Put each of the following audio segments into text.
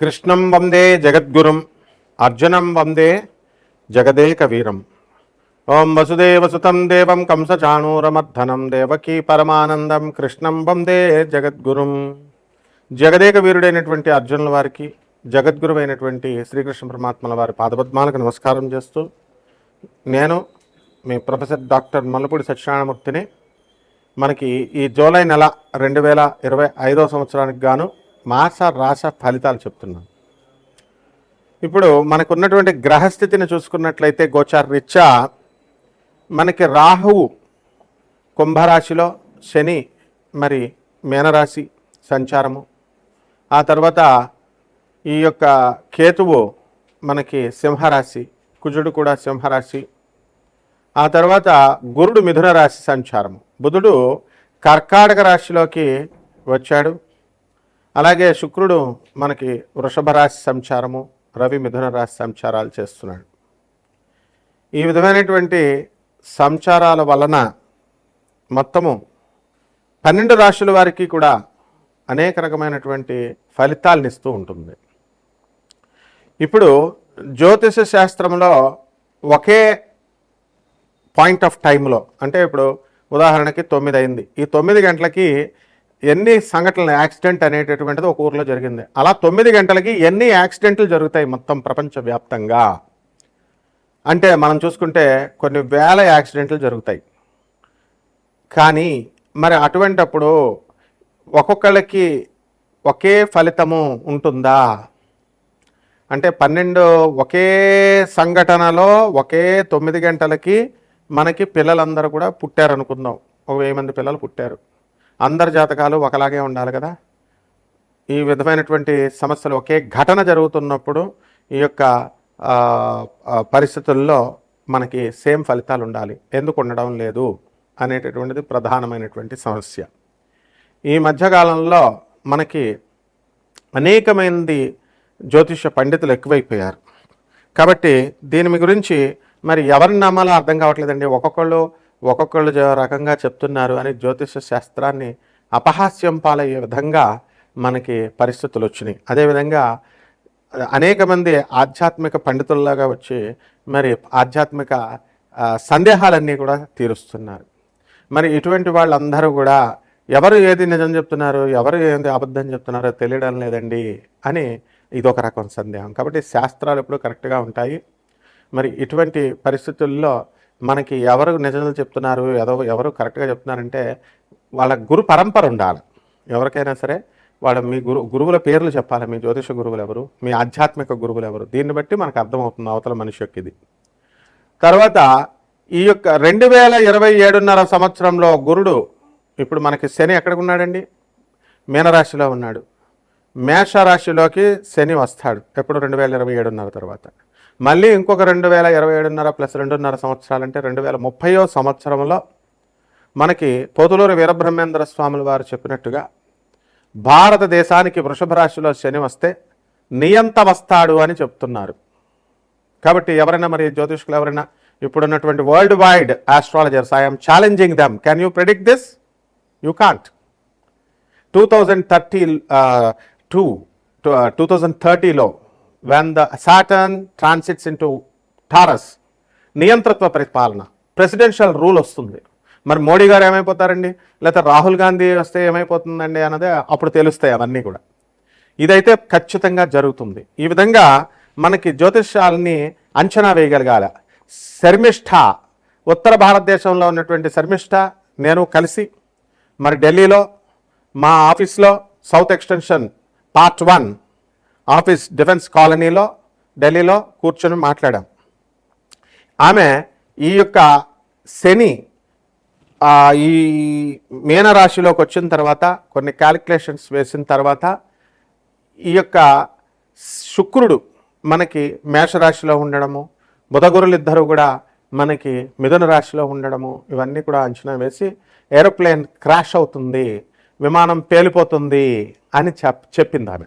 కృష్ణం వందే జగద్గురుం అర్జునం వందే జగదేక వీరం ఓం వసుదేవసుతం దేవం కంసచాణూరమర్ధనం దేవకీ పరమానందం కృష్ణం వందే జగద్గురుం. జగదేక వీరుడైనటువంటి అర్జునుల వారికి జగద్గురువైనటువంటి శ్రీకృష్ణ పరమాత్మల వారి పాదపద్మాలకు నమస్కారం చేస్తూ నేను మీ ప్రొఫెసర్ డాక్టర్ మల్లపూడి సత్యనారాయణమూర్తిని మనకి ఈ జూలై నెల రెండు వేల ఇరవై ఐదో సంవత్సరానికి గాను మాస రాశ ఫలితాలు చెప్తున్నాను. ఇప్పుడు మనకున్నటువంటి గ్రహస్థితిని చూసుకున్నట్లయితే గోచార రీత్యా మనకి రాహువు కుంభరాశిలో శని మరి మేనరాశి సంచారము. ఆ తర్వాత ఈ యొక్క కేతువు మనకి సింహరాశి కుజుడు కూడా సింహరాశి. ఆ తర్వాత గురుడు మిథున రాశి సంచారము. బుధుడు కర్కాటక రాశిలోకి వచ్చాడు. అలాగే శుక్రుడు మనకి వృషభ రాశి సంచారము రవి మిథున రాశి సంచారాలు చేస్తున్నాడు. ఈ విధమైనటువంటి సంచారాల వలన మొత్తము పన్నెండు రాశుల వారికి కూడా అనేక రకమైనటువంటి ఫలితాలను ఇస్తూ ఉంటుంది. ఇప్పుడు జ్యోతిష శాస్త్రంలో ఒకే పాయింట్ ఆఫ్ టైంలో అంటే ఇప్పుడు ఉదాహరణకి తొమ్మిది అయింది. ఈ తొమ్మిది గంటలకి ఎన్ని సంఘటనలు యాక్సిడెంట్ అనేటటువంటిది ఒక ఊర్లో జరిగింది. అలా తొమ్మిది గంటలకి ఎన్ని యాక్సిడెంట్లు జరుగుతాయి మొత్తం ప్రపంచవ్యాప్తంగా? అంటే మనం చూసుకుంటే కొన్ని వేల యాక్సిడెంట్లు జరుగుతాయి. కానీ మరి అటువంటప్పుడు ఒక్కొక్కళ్ళకి ఒకే ఫలితము ఉంటుందా? అంటే పన్నెండు ఒకే సంఘటనలో ఒకే తొమ్మిది గంటలకి మనకి పిల్లలందరూ కూడా పుట్టారు అనుకుందాం ఒక వెయ్యి మంది పిల్లలు పుట్టారు. అందరి జాతకాలు ఒకలాగే ఉండాలి కదా. ఈ విధమైనటువంటి సమస్యలు ఒకే ఘటన జరుగుతున్నప్పుడు ఈ యొక్క పరిస్థితుల్లో మనకి సేమ్ ఫలితాలు ఉండాలి. ఎందుకు ఉండడం లేదు అనేటటువంటిది ప్రధానమైనటువంటి సమస్య. ఈ మధ్యకాలంలో మనకి అనేకమైనది జ్యోతిష పండితులు ఎక్కువైపోయారు. కాబట్టి దీని గురించి మరి ఎవరిని నమ్మాలో అర్థం కావట్లేదండి. ఒక్కొక్కళ్ళు ఒక్కొక్కళ్ళు రకంగా చెప్తున్నారు అని జ్యోతిష శాస్త్రాన్ని అపహాస్యం పాలయ్యే విధంగా మనకి పరిస్థితులు వచ్చినాయి. అదేవిధంగా అనేక మంది ఆధ్యాత్మిక పండితుల్లాగా వచ్చి మరి ఆధ్యాత్మిక సందేహాలన్నీ కూడా తీరుస్తున్నారు. మరి ఇటువంటి వాళ్ళందరూ కూడా ఎవరు ఏది నిజం చెప్తున్నారు ఎవరు ఏది అబద్ధం చెప్తున్నారో తెలియడం లేదండి అని ఇదొక రకం సందేహం. కాబట్టి శాస్త్రాలు ఎప్పుడు కరెక్ట్గా ఉంటాయి. మరి ఇటువంటి పరిస్థితుల్లో మనకి ఎవరు నిజాలు చెప్తున్నారు ఎదో ఎవరు కరెక్ట్గా చెప్తున్నారంటే వాళ్ళ గురు పరంపర ఉండాలి. ఎవరికైనా సరే వాళ్ళ మీ గురు గురువుల పేర్లు చెప్పాలి. మీ జ్యోతిష గురువులు ఎవరు మీ ఆధ్యాత్మిక గురువులు ఎవరు దీన్ని బట్టి మనకు అర్థమవుతుంది అవతల మనిషి యొక్క ఇది. తర్వాత ఈ యొక్క రెండు వేల ఇరవై ఏడున్నర సంవత్సరంలో గురుడు ఇప్పుడు మనకి శని ఎక్కడికి ఉన్నాడండి మీనరాశిలో ఉన్నాడు. మేషరాశిలోకి శని వస్తాడు ఎప్పుడు? రెండు వేల ఇరవై ఏడున్నర తర్వాత. మళ్ళీ ఇంకొక రెండు వేల ఇరవై ఏడున్నర ప్లస్ రెండున్నర సంవత్సరాలంటే రెండు వేల ముప్పయో సంవత్సరంలో మనకి పోతులూరు వీరబ్రహ్మేంద్ర స్వాముల వారు చెప్పినట్టుగా భారతదేశానికి వృషభ రాశిలో శని వస్తే నియంత వస్తాడు అని చెప్తున్నారు. కాబట్టి ఎవరైనా మరి జ్యోతిష్కులు ఎవరైనా ఇప్పుడున్నటువంటి world wide astrologers I'm challenging them. Can you predict this you can't two thousand thirty two two thousand థర్టీలో when the Saturn transits into Taurus నియంత్రత్వ పరిపాలన ప్రెసిడెన్షియల్ రూల్ వస్తుంది. మరి మోడీ గారు ఏమైపోతారండి? లేకపోతే రాహుల్ గాంధీ వస్తే ఏమైపోతుందండి అన్నదే అప్పుడు తెలుస్తాయి అవన్నీ కూడా. ఇదైతే ఖచ్చితంగా జరుగుతుంది. ఈ విధంగా మనకి జ్యోతిష్యాలని అంచనా వేయగలగాల. శర్మిష్ఠ ఉత్తర భారతదేశంలో ఉన్నటువంటి శర్మిష్ఠ నేను కలిసి మరి ఢిల్లీలో మా ఆఫీస్లో south extension part one office defence కాలనీలో ఢిల్లీలో కూర్చొని మాట్లాడాం. ఆమె ఈ యొక్క శని ఈ మీనరాశిలోకి వచ్చిన తర్వాత కొన్ని క్యాలిక్యులేషన్స్ వేసిన తర్వాత ఈ యొక్క శుక్రుడు మనకి మేషరాశిలో ఉండడము బుధగురులు ఇద్దరు కూడా మనకి మిథున రాశిలో ఉండడము ఇవన్నీ కూడా అంచనా వేసి ఏరోప్లేన్ క్రాష్ అవుతుంది విమానం పేలిపోతుంది అని చెప్ చెప్పింది ఆమె.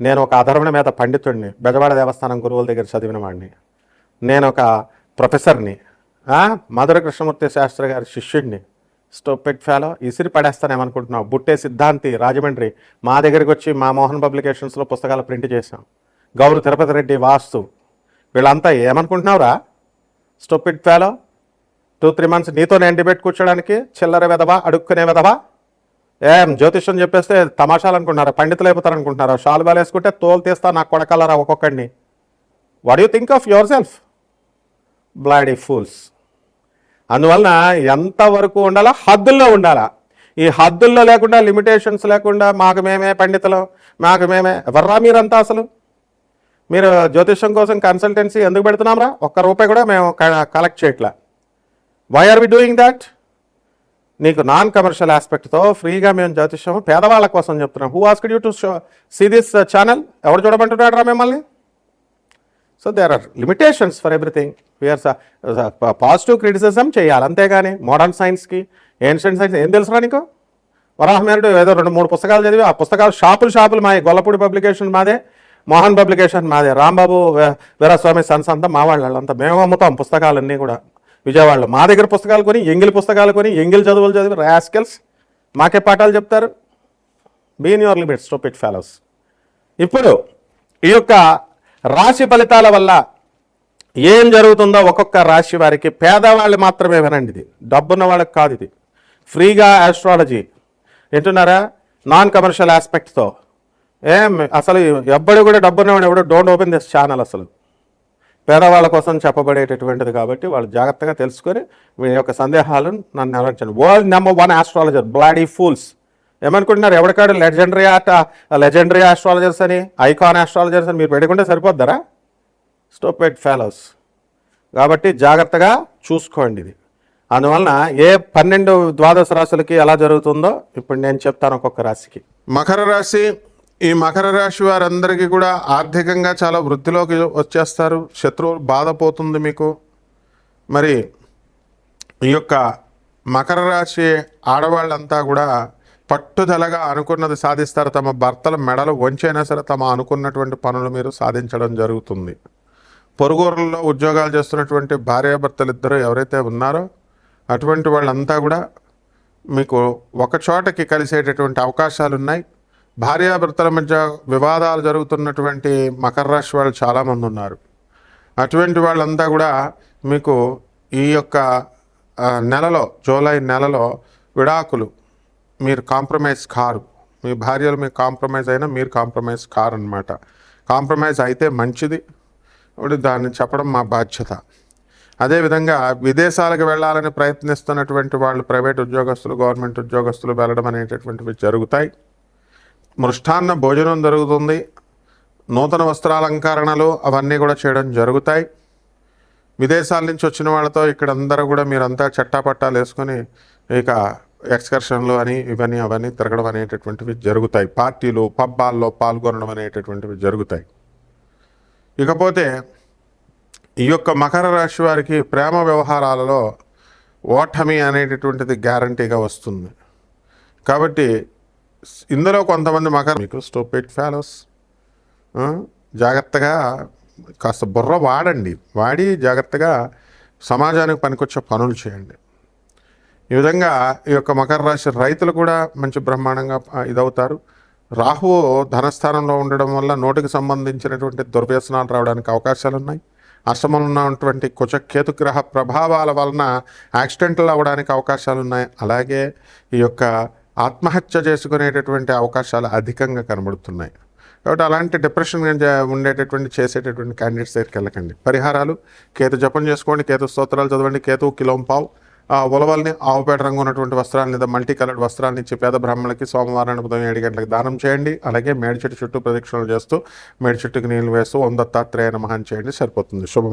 నేను ఒక అధర్వణ మీద పండితుడిని బెజవాడ దేవస్థానం గురువుల దగ్గర చదివిన వాడిని నేను ఒక ప్రొఫెసర్ని మధుర కృష్ణమూర్తి శాస్త్రి గారి శిష్యుడిని స్టోపెట్ ఫెలో ఇసిరి పడేస్తానేమనుకుంటున్నావు? బుట్టే సిద్ధాంతి రాజమండ్రి. మా దగ్గరికి వచ్చి మా మోహన్ పబ్లికేషన్స్లో పుస్తకాలు ప్రింట్ చేశాం. గౌరు తిరుపతి రెడ్డి వాస్తు. వీళ్ళంతా ఏమనుకుంటున్నావురా? Stupid fellow two three months నీతో నేను డిబేట్ కూర్చోడానికి చిల్లర వెదవా అడుక్కునే వెదవా ఏం జ్యోతిష్యం చెప్పేస్తే తమాషాలు అనుకుంటున్నారా పండితులు అయిపోతారు అనుకుంటున్నారా షాల్ బాల్ వేసుకుంటే తోలు తీస్తా నాకు కొడకలరా ఒక్కొక్కడిని? What you think of yourself bloody fools అందువలన ఎంతవరకు ఉండాలా హద్దుల్లో ఉండాలా? ఈ హద్దుల్లో లేకుండా లిమిటేషన్స్ లేకుండా మాకు మేమే పండితులు మాకు మేమే ఎవర్రా మీరంతా అసలు? మీరు జ్యోతిష్యం కోసం కన్సల్టెన్సీ ఎందుకు పెడుతున్నాంరా? ఒక్క రూపాయి కూడా మేము కలెక్ట్ చేయట్లా. Why are we doing that నీకు నాన్ కమర్షియల్ ఆస్పెక్ట్తో ఫ్రీగా మేము జ్యోతిష్యం పేదవాళ్ళ కోసం చెప్తున్నాం. Who ask you to show see this channel ఎవరు చూడమంటున్నాడు రా మిమ్మల్ని so there are limitations for everything we are positive criticism చేయాలి. అంతేగాని మోడర్న్ సైన్స్కి ఏన్షియంట్ సైన్స్ ఏం తెలుసురా నీకు? వరాహమేరుడు ఏదో రెండు మూడు పుస్తకాలు చదివి ఆ పుస్తకాలు షాపులు షాపులు మాది గొల్లపూడి పబ్లికేషన్ మాదే మోహన్ పబ్లికేషన్ మాదే. రాంబాబు వీరస్వామి సన్స్ అంతా మా వాళ్ళంతా. మేము అమ్ముతాం పుస్తకాలన్నీ కూడా. విజయవాడలో. మా దగ్గర పుస్తకాలు కొని ఎంగిల్ పుస్తకాలు కొని ఎంగిల్ చదువులు చదివి రాస్కెల్స్ మాకే పాఠాలు చెప్తారు. Be in your limits stop it fellows ఇప్పుడు ఈ యొక్క రాశి ఫలితాల వల్ల ఏం జరుగుతుందో ఒక్కొక్క రాశి వారికి పేదవాళ్ళు మాత్రమే వినండి ఇది. డబ్బున్న వాళ్ళకి కాదు ఇది. ఫ్రీగా ఆస్ట్రాలజీ వింటున్నారా? నాన్ కమర్షియల్ ఆస్పెక్ట్తో ఏం అసలు ఎవ్వడు కూడా డబ్బున్నవాడు ఎవడో? డోంట్ ఓపెన్ దిస్ ఛానల్ అసలు. పేదవాళ్ళ కోసం చెప్పబడేటటువంటిది కాబట్టి వాళ్ళు జాగ్రత్తగా తెలుసుకొని మీ యొక్క సందేహాలను నన్ను నెరవేర్చండి world number one astrologer bloody fools ఏమనుకుంటున్నారు? ఎవరికాడు లెజెండరీ ఆట లెజెండరీ ఆస్ట్రాలజర్స్ అని ఐకాన్ ఆస్ట్రాలజర్స్ అని మీరు పెట్టుకుంటే సరిపోద్దారా? స్టోపెడ్ ఫెలోస్ కాబట్టి జాగ్రత్తగా చూసుకోండి ఇది. అందువలన ఏ పన్నెండు ద్వాదశ రాశులకి ఎలా జరుగుతుందో ఇప్పుడు నేను చెప్తాను ఒక్కొక్క రాశికి. మకర రాశి ఈ మకర రాశి వారందరికీ కూడా ఆర్థికంగా చాలా వృద్ధిలోకి వచ్చేస్తారు. శత్రువు బాధపోతుంది మీకు. మరి ఈ యొక్క మకర రాశి ఆడవాళ్ళంతా కూడా పట్టుదలగా అనుకున్నది సాధిస్తారు. తమ భర్తల మెడలు వంచైనా సరే తమ అనుకున్నటువంటి పనులు మీరు సాధించడం జరుగుతుంది. పొరుగురుల్లో ఉద్యోగాలు చేస్తున్నటువంటి భార్యాభర్తలు ఇద్దరు ఎవరైతే ఉన్నారో అటువంటి వాళ్ళంతా కూడా మీకు ఒక చోటకి కలిసేటటువంటి అవకాశాలు ఉన్నాయి భార్యాభర్తల మధ్య వివాదాలు జరుగుతున్నటువంటి మకర రాశి వాళ్ళు చాలామంది ఉన్నారు. అటువంటి వాళ్ళంతా కూడా మీకు ఈ యొక్క నెలలో జూలై నెలలో విడాకులు. మీరు కాంప్రమైజ్ కారు. మీ భార్యలు మీకు కాంప్రమైజ్ అయినా మీరు కాంప్రమైజ్ కారు అనమాట కాంప్రమైజ్ అయితే మంచిది. ఇప్పుడు దాన్ని చెప్పడం మా బాధ్యత. అదేవిధంగా విదేశాలకు వెళ్ళాలని ప్రయత్నిస్తున్నటువంటి వాళ్ళు ప్రైవేట్ ఉద్యోగస్తులు గవర్నమెంట్ ఉద్యోగస్తులు వెళ్ళడం అనేటటువంటివి జరుగుతాయి. మృష్టాన్న భోజనం జరుగుతుంది. నూతన వస్త్రాలంకరణలు అవన్నీ కూడా చేయడం జరుగుతాయి. విదేశాల నుంచి వచ్చిన వాళ్ళతో ఇక్కడ అందరూ కూడా మీరంతా చట్టాపట్టాలు వేసుకొని ఇక ఎక్స్కర్షన్లు అని ఇవన్నీ అవన్నీ తిరగడం అనేటటువంటివి జరుగుతాయి. పార్టీలు పబ్బాల్లో పాల్గొనడం అనేటటువంటివి జరుగుతాయి. ఇకపోతే ఈ యొక్క మకర రాశి వారికి ప్రేమ వ్యవహారాలలో ఓటమి అనేటటువంటిది గ్యారంటీగా వస్తుంది. కాబట్టి ఇందులో కొంతమంది మకర మీకు స్టోపెట్ ఫాలోస్ జాగ్రత్తగా కాస్త బుర్ర వాడండి. వాడి జాగ్రత్తగా సమాజానికి పనికొచ్చే పనులు చేయండి. ఈ విధంగా ఈ యొక్క మకర రాశి రైతులు కూడా మంచి బ్రహ్మాండంగా ఇదవుతారు. రాహువు ధనస్థానంలో ఉండడం వల్ల నోటికి సంబంధించినటువంటి దుర్వ్యసనాలు రావడానికి అవకాశాలు ఉన్నాయి అష్టమంలో ఉన్నటువంటి కుచ కేతుగ్రహ ప్రభావాల వలన యాక్సిడెంట్లు అవ్వడానికి అవకాశాలు ఉన్నాయి అలాగే ఈ యొక్క ఆత్మహత్య చేసుకునేటటువంటి అవకాశాలు అధికంగా కనబడుతున్నాయి. కాబట్టి అలాంటి డిప్రెషన్ ఉండేటటువంటి చేసేటటువంటి క్యాండిడేట్స్ దగ్గరికి వెళ్ళకండి. పరిహారాలు కేతు జపం చేసుకోండి కేతు స్తోత్రాలు చదవండి కేతు కిలోం పావు. ఆ ఉలవల్ని ఆవుపేట రంగు ఉన్నటువంటి వస్త్రాలు లేదా మల్టీ కలర్డ్ వస్త్రాలను ఇచ్చి పేద బ్రాహ్మణులకి సోమవారాన్ని ఉదయం ఏడు గంటలకు దానం చేయండి. అలాగే మేడి చెట్టు చుట్టూ ప్రదక్షిణలు చేస్తూ మేడి చెట్టుకి నీళ్ళు వేస్తూ ఓం దత్తాత్రేయ నమహం చేయండి సరిపోతుంది. శుభమ